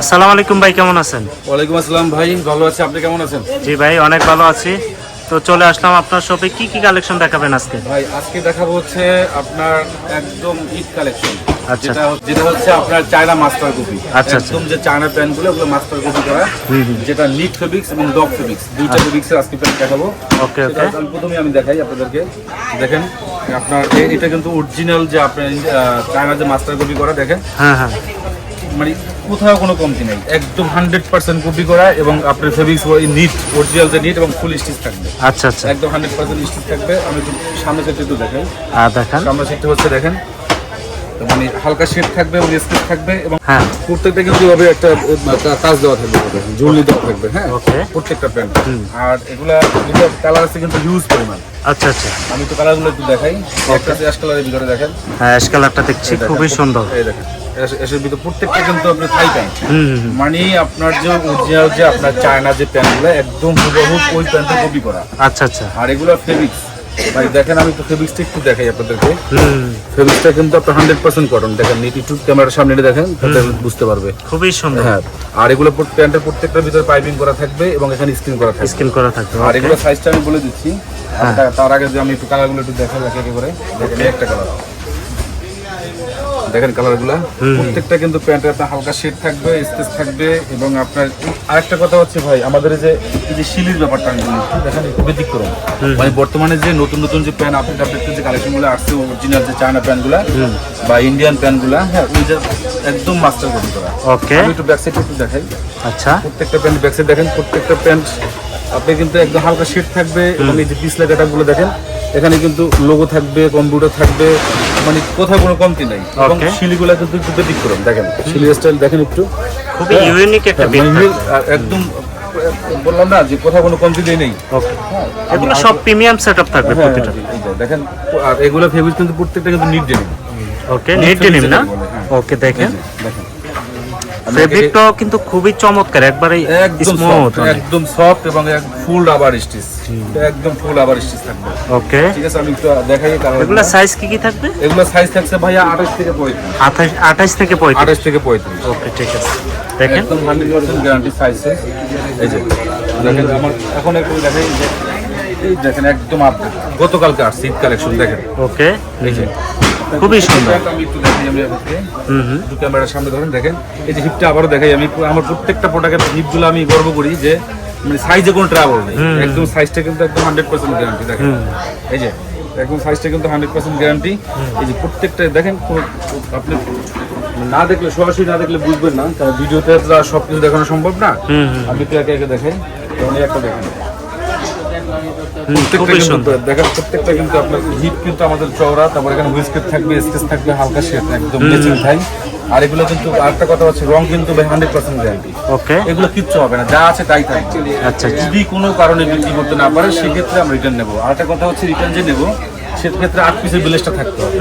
আসসালামু আলাইকুম ভাই কেমন আছেন? ওয়ালাইকুম আসসালাম ভাই ভালো আছি। আপনি কেমন আছেন? জি ভাই অনেক ভালো আছি। তো চলে আসলাম আপনার শপে কি কি কালেকশন দেখাবেন আজকে? ভাই আজকে দেখাবো হচ্ছে আপনার একদম ঈদ কালেকশন আচ্ছা। যেটা হচ্ছে আপনার চায়না মাস্টার কপি আচ্ছা, একদম যে চায়না প্যান্টগুলো ওগুলো মাস্টার কপি করা। যেটা নিট ফেব্রিক্স এবং ডগ ফেব্রিক্স দুইটা ফেব্রিক্সের আজকে প্যান্ট দেখাবো। ওকে ওকে। প্রথমে আমি দেখাই আপনাদেরকে। দেখেন আপনার এটা কিন্তু অরিজিনাল যে আপনার চায়না যে মাস্টার কপি করা দেখেন। হ্যাঁ হ্যাঁ। মানে কোথাও কোনো কমতি নেই। একদম হান্ড্রেড পার্সেন্ট কপি করা এবং আপনার ফেব্রিক্স নিট অরিজিনাল যে নিট এবং ফুল স্টিচ থাকবে। আচ্ছা আচ্ছা। একদম হান্ড্রেড পার্সেন্ট স্টিচ থাকবে। আমি একটু সামনে সেটটা একটু দেখাই। আর দেখান। সামনে সেটটা হচ্ছে দেখেন। মানে হালকা শেড থাকবে এবং স্কেচ থাকবে এবং হ্যাঁ। প্রত্যেকটা কিন্তু এভাবে একটা কাজ দেওয়া থাকবে। এভাবে, দেওয়া থাকবে হ্যাঁ? প্রত্যেকটা প্যান্ট আর এগুলা কালার আছে কিন্তু হিউজ পরিমাণ। আচ্ছা আচ্ছা। আমি তো কালারগুলো একটু দেখাই। একটা অ্যাশ কালারের ভিতরে দেখেন। হ্যাঁ অ্যাশ কালারটা দেখছি। খুবই সুন্দর। এই দেখেন। অ্যাশের ভিতরে প্রত্যেকটা কিন্তু আপনি থাই প্যান্ট। মানে আপনার যে অরিজিনাল যে আপনার চায়না যে প্যান্টগুলো একদম হুবহু ওই প্যান্টটা কপি করা। আচ্ছা আচ্ছা। আর এগুলো ফেব্রিক্স ভাই দেখেন আমি তো ফেব্রিক্সটা একটু দেখাই আপনাদেরকে। ফেব্রিক্সটা কিন্তু আপনার হান্ড্রেড পার্সেন্ট কটন দেখেন ইউটিউব ক্যামেরার সামনে দেখেন তাতে বুঝতে পারবে। খুবই সুন্দর। হ্যাঁ আর এগুলো প্যান্টের প্রত্যেকটার ভিতরে পাইপিং করা থাকবে এবং এখানে স্ক্রিন করা থাকবে। স্কিন করা থাকবে আর এগুলো সাইজটা আমি বলে দিচ্ছি। আর তার আগে যে আমি একটু কালারগুলো একটু দেখাই একে একে করে। দেখেন একটা কালার দেখেন কালারগুলো। প্রত্যেকটা কিন্তু প্যান্টের আপনার হালকা শেড থাকবে স্পেস থাকবে এবং আপনার আরেকটা কথা হচ্ছে ভাই আমাদের যে এই যে শিলির ব্যাপারটা আমি বলি, দেখেন একটু ব্যতিক্রম। মানে বর্তমানে যে নতুন নতুন যে প্যান্ট আপডেট আপডেট যে কালেকশনগুলো আসছে অরিজিনাল যে চায়না প্যান্টগুলো বা ইন্ডিয়ান প্যান্টগুলো হ্যাঁ ওই যে একদম মাস্টার কপি করা ওকে আমি একটু ব্যাক সাইড একটু দেখাই। আচ্ছা। প্রত্যেকটা প্যান্ট ব্যাক সাইড দেখেন প্রত্যেকটা প্যান্ট আপনি কিন্তু একদম হালকা শেড থাকবে এবং এই যে পিছলা কাটাগুলো দেখেন এখানে কিন্তু লোগো থাকবে কম্পিউটার থাকবে মানে কোথাও কোনো কমতি নাই। এবং শিলিগুলা কিন্তু একটু ব্যতিক্রম দেখেন। শিলি স্টাইল দেখেন একটু। খুব ইউনিক একটা হ্যাঁ, বিট মানে একদম বললাম না যে কোথাও কোনো কমতি নেই। ওকে এগুলো সব প্রিমিয়াম সেটআপ থাকবে হ্যাঁ, প্রতিটা। দেখেন আর এগুলো ফেব্রিক কিন্তু প্রত্যেকটা কিন্তু knit denim okay knit denim না? হ্যাঁ। ওকে দেখেন। দেখেন। আমি ফেব্রিকটাও কিন্তু খুবই চমৎকার একবারে একদম স্মুথ একদম সফট এবং ফুল রাবার স্টিচ একদম ফুল রাবার স্টিচ থাকবে। ওকে ঠিক আছে আমি একটু দেখাই কারণ এগুলো সাইজ কি কি থাকবে? এগুলো সাইজ থাকছে ভাইয়া আঠাশ থেকে পঁয়ত্রিশ। আঠাশ আঠাশ থেকে পঁয়ত্রিশ। আঠাশ থেকে পঁয়ত্রিশ। ওকে ঠিক আছে। দেখেন। একদম হান্ড্রেড পার্সেন্ট গ্যারান্টি সাইজ এই যে দেখেন আমার এখন একটু দেখাই যে এই দেখেন একদম আপডেট গতকালকে আসছে ঈদ কালেকশন দেখেন। ওকে এই যে খুবই সুন্দর। আমি একটু দেখাই আমি আপনাকে একটু ক্যামেরার সামনে ধরেন দেখেন। এই যে হিপটা আবারও দেখাই আমি। আমার প্রত্যেকটা প্রোডাক্টের হিপগুলো আমি গর্ব করি যে মানে সাইজে কোনো ট্রাভেল নেই। একদম সাইজটা কিন্তু একদম হান্ড্রেড পার্সেন্ট গ্যারান্টি দেখেন। এই যে একদম সাইজটা কিন্তু হান্ড্রেড পার্সেন্ট গ্যারান্টি এই যে প্রত্যেকটা দেখেন আপনি না দেখলে সরাসরি না দেখলে বুঝবেন না। কারণ ভিডিওতে তো আর সবকিছু দেখানো সম্ভব না। আমি তো একে একে দেখাই একটা দেখেন। খুবই সুন্দর। দেখেন প্রত্যেকটা কিন্তু আপনার হিপ কিন্তু আমাদের চওড়া তারপর এখানে হুইস্কেট থাকবে স্কেচ থাকবে হালকা শেড একদম ম্যাচিং থাই আর এগুলো কিন্তু আরেকটা কথা হচ্ছে রং কিন্তু হান্ড্রেড পার্সেন্ট গ্যারান্টি ওকে এগুলো কিচ্ছু হবে না যা আছে তাই থাকবে। আচ্ছা, আচ্ছা। যদি কোনো কারণে বিক্রি করতে না পারে সেক্ষেত্রে আমরা রিটার্ন নেব। আরেকটা কথা হচ্ছে রিটার্ন যে নেব সেক্ষেত্রে আট পিসের বিলেসটা থাকতে হবে।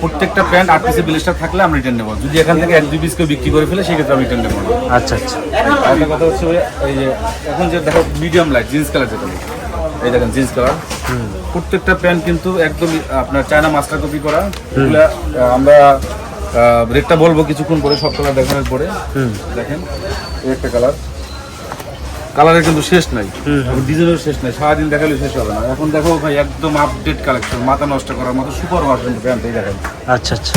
প্রত্যেকটা প্যান্ট আট পিসের বিলেসটা থাকলে আমরা রিটার্ন নেব। যদি এখান থেকে এক দুই পিস কেউ বিক্রি করে ফেলে সেক্ষেত্রে আমরা রিটার্ন নেব। আচ্ছা আচ্ছা। আরেকটা কথা হচ্ছে ওই যে এখন যে দেখো মিডিয়াম লাইট জিন্স কালার যেটা। এই দেখেন জিন্স কালার। প্রত্যেকটা প্যান্ট কিন্তু একদম আপনার চায়না মাস্টার কপি করা। এগুলা আমরা রেটটা বলব কিছুক্ষণ পরে সব কালার দেখানোর পরে। দেখেন এই একটা কালার কালারের কিন্তু শেষ নাই। ডিজাইনের শেষ নাই। সারাদিন দেখালে শেষ হবে না। এখন দেখো ভাই একদম আপডেট কালেকশন মাথা নষ্ট করার মতো সুপার ভার্সন প্যান্ট এই দেখেন। আচ্ছা আচ্ছা।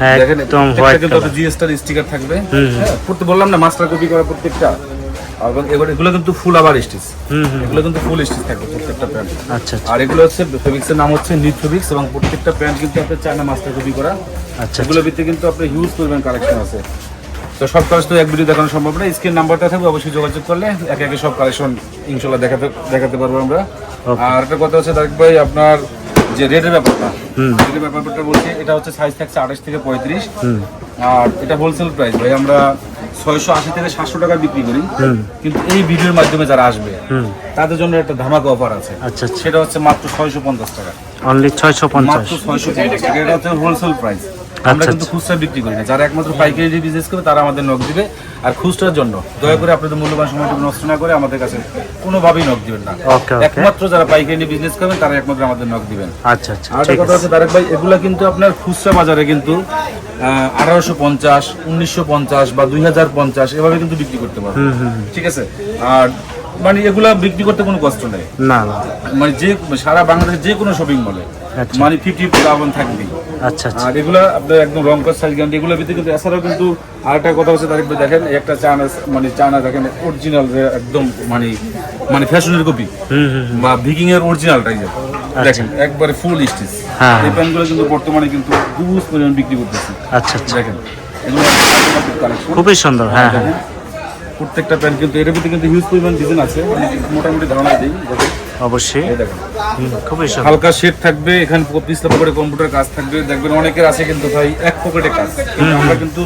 হ্যাঁ দেখেন একদম হোয়াইট কিন্তু জিএসটার স্টিকার থাকবে। হ্যাঁ বললাম না মাস্টার কপি করা প্রত্যেকটা। এবং এবার এগুলো কিন্তু ফুল আবার স্টিচ। এগুলো কিন্তু ফুল স্টিচ থাকবে প্রত্যেকটা প্যান্ট আচ্ছা আচ্ছা। আর এগুলো হচ্ছে ফেব্রিক্সের নাম হচ্ছে নিট ফেব্রিক্স এবং প্রত্যেকটা প্যান্ট কিন্তু আপনার চায়না মাস্টার কপি করা। আচ্ছা এগুলোর ভিতরে কিন্তু আপনার হিউজ পরিমাণ কালেকশন আছে। তো সব কালেকশন তো এক ভিডিও দেখানো সম্ভব না। স্ক্রিন নাম্বারটা থাকবে অবশ্যই যোগাযোগ করলে একে একে সব কালেকশন ইনশাল্লাহ দেখাতে দেখাতে পারব আমরা। আর একটা কথা হচ্ছে তারিক ভাই আপনার যে রেটের ব্যাপারটা রেটের ব্যাপারটা বলছি এটা হচ্ছে সাইজ থাকছে আঠাশ থেকে পঁয়ত্রিশ। আর এটা হোলসেল প্রাইস ভাই আমরা ছয়শো আশি থেকে সাতশো টাকা বিক্রি করি। কিন্তু এই ভিডিওর মাধ্যমে যারা আসবে তাদের জন্য একটা ধামাকা অফার আছে। আচ্ছা আচ্ছা। সেটা হচ্ছে মাত্র ছয়শো পঞ্চাশ টাকা। অনলি ছয়শো পঞ্চাশ। মাত্র ছয়শো পঞ্চাশ টাকা। এটা হচ্ছে হোলসেল প্রাইস আমরা আচ্ছা, কিন্তু খুচরা বিক্রি করি না। যারা একমাত্র পাইকারি দিয়ে বিজনেস করে তারা আমাদের নখ দিবে। আর খুচরার জন্য দয়া করে আপনাদের মূল্যবান সময়টুকু নষ্ট না করে আমাদের কাছে কোনোভাবেই নখ দিবেন না। একমাত্র যারা পাইকারি নিয়ে বিজনেস করবেন তারা একমাত্র আমাদের নখ দিবেন। আচ্ছা আচ্ছা আর কথা আছে। হচ্ছে তারেক ভাই এগুলা কিন্তু আপনার খুচরা বাজারে কিন্তু আঠারোশো পঞ্চাশ উনিশশো পঞ্চাশ বা দুই হাজার পঞ্চাশ এভাবে কিন্তু বিক্রি করতে পারবে ঠিক আছে? আর মানে এগুলা বিক্রি করতে কোনো কষ্ট নেই। না মানে যে সারা বাংলাদেশের যে কোনো শপিং মলে আচ্ছা। মানে ফিফটি লাভবান থাকবেই। আচ্ছা আচ্ছা। আর এগুলা আপনার একদম রং কস সাইজ গ্যারান্টি এগুলোর ভিতরে কিন্তু এছাড়াও কিন্তু আরেকটা কথা হচ্ছে তারিখ দেখেন একটা চায়না মানে চায়না দেখেন অরিজিনাল একদম মানে মানে ফ্যাশনের কপি। বা ভিকিং এর অরিজিনালটাই দেখেন একবারে ফুল স্টিচ হ্যাঁ। এই প্যান্টগুলো কিন্তু বর্তমানে কিন্তু হিউজ পরিমাণ বিক্রি করতেছি। আচ্ছা আচ্ছা। দেখেন এগুলো খুবই সুন্দর হ্যাঁ হ্যাঁ। প্রত্যেকটা প্যান্ট কিন্তু এর ভিতরে কিন্তু হিউজ পরিমাণ ডিজাইন আছে আমি মোটামুটি ধারণা দিই দেখেন। অবশ্যই। খুবই হালকা শেড থাকবে এখানে পিছলা পকেটে কম্পিউটার কাজ থাকবে। দেখবেন অনেকের আছে কিন্তু ভাই এক পকেটে কাজ। আমরা কিন্তু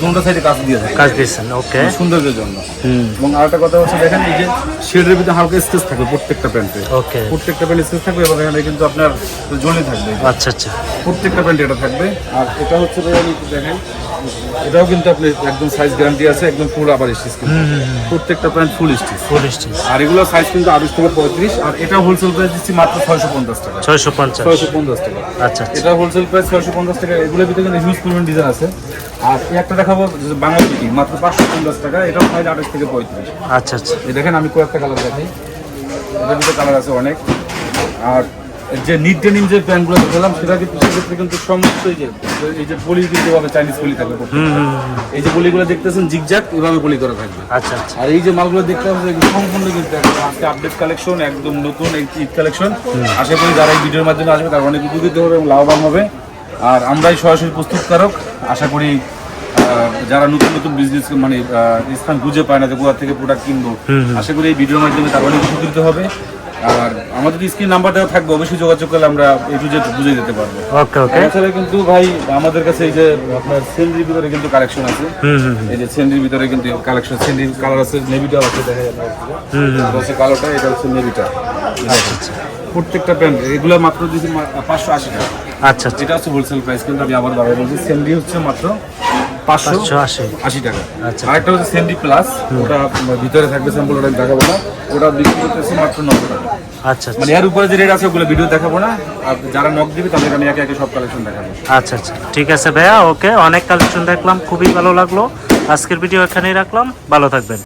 দুটো সাইডে কাজ দিয়ে থাকি। কাজ দিয়েছেন ওকে। সৌন্দর্যের জন্য। হুম। এবং আরেকটা কথা হচ্ছে দেখেন এই যে শেডের ভিতরে হালকা স্কেচ থাকবে প্রত্যেকটা প্যান্টে। ওকে। প্রত্যেকটা প্যান্ট স্কেচ থাকবে এবং এখানে কিন্তু আপনার জলে থাকবে। আচ্ছা আচ্ছা। প্রত্যেকটা প্যান্ট এটা থাকবে। আর এটা হচ্ছে দেখেন। এটাও কিন্তু আপনি একদম সাইজ গ্যারান্টি আছে একদম ফুল আবার স্টিচ প্রত্যেকটা pant full stitch full stitch আর এগুলো সাইজ কিন্তু আঠাশ থেকে পঁয়ত্রিশ আর এটা হোলসেল প্রাইস দিচ্ছি মাত্র ছয়শো পঞ্চাশ টাকা। ছয়শো পঞ্চাশ। ছয়শো পঞ্চাশ টাকা। আচ্ছা আচ্ছা। এটা হোলসেল প্রাইস ছয়শো পঞ্চাশ টাকা এগুলোর ভিতরে কিন্তু হিউজ পরিমাণ ডিজাইন আছে। আর একটা দেখাবো বাংলা বিক্রি মাত্র পাঁচশো পঞ্চাশ টাকা এটাও সাইজ আঠাশ থেকে পঁয়ত্রিশ। আচ্ছা আচ্ছা। এই দেখেন আমি কয়েকটা কালার দেখাই। এটার ভিতরে কালার আছে অনেক। আর যে নিট ডেনিম যে প্যান্টগুলো দেখালাম সেটা কিন্তু সেক্ষেত্রে কিন্তু সমস্ত এই যে এই যে পলি কিন্তু এভাবে চাইনিজ পলি থাকবে এই যে পলিগুলো দেখতেছেন জিগজাক এভাবে পলি করা থাকবে। আচ্ছা আচ্ছা। আর এই যে মালগুলো দেখতে পাচ্ছেন সম্পূর্ণ কিন্তু আজকে আপডেট কালেকশন একদম নতুন এই ঈদ কালেকশন আশা করি যারা এই ভিডিওর মাধ্যমে আসবে তারা অনেক উপকৃত হবে এবং লাভবান হবে। আর আমরাই সরাসরি প্রস্তুতকারক। আশা করি যারা নতুন নতুন বিজনেস মানে স্থান খুঁজে পায় না যে কোথা থেকে প্রোডাক্ট কিনবো আশা করি এই ভিডিওর মাধ্যমে তারা অনেক উপকৃত হবে। আর আমাদের স্ক্রিন নাম্বার দেওয়া থাকবে অবশ্যই যোগাযোগ করলে আমরা এই টু জেড বুঝে দিতে পারব। ওকে ওকে। এছাড়া কিন্তু ভাই আমাদের কাছে এই যে আপনার সেন্ড্রির ভিতরে কিন্তু কালেকশন আছে। এই যে সেন্ডির ভিতরে কিন্তু কালেকশন সেন্ডির কালার আছে নেভিটা আছে দেখা যাবে হুম হুম এটা হচ্ছে কালোটা এটা হচ্ছে নেভিটা প্রত্যেকটা প্যান্ট এগুলো মাত্র দিয়েছি পাঁচশো আশি টাকা। আচ্ছা আচ্ছা। এটা হচ্ছে হোলসেল প্রাইস কিন্তু আমি আবার বাড়াই বলছি সেন্ডি হচ্ছে মাত্র পাঁচশো আশি। টাকা। আচ্ছা। আরেকটা হচ্ছে সেন্ডি প্লাস ওটা ভিতরে থাকবে স্যাম্পল ওটা দেখাবো না। ওটা বিক্রি করতেছি মাত্র নশো টাকা। আচ্ছা মানে আচ্ছা এর উপরে যে রেট আছে ওগুলো ভিডিও দেখাবো না। আর যারা নক দিবে তাদের আমি একে একে সব কালেকশন দেখাবো। আচ্ছা আচ্ছা। ঠিক আছে ভাইয়া ওকে। অনেক কালেকশন দেখলাম খুবই ভালো লাগল। আজকের ভিডিও এখানেই রাখলাম। ভালো থাকবেন।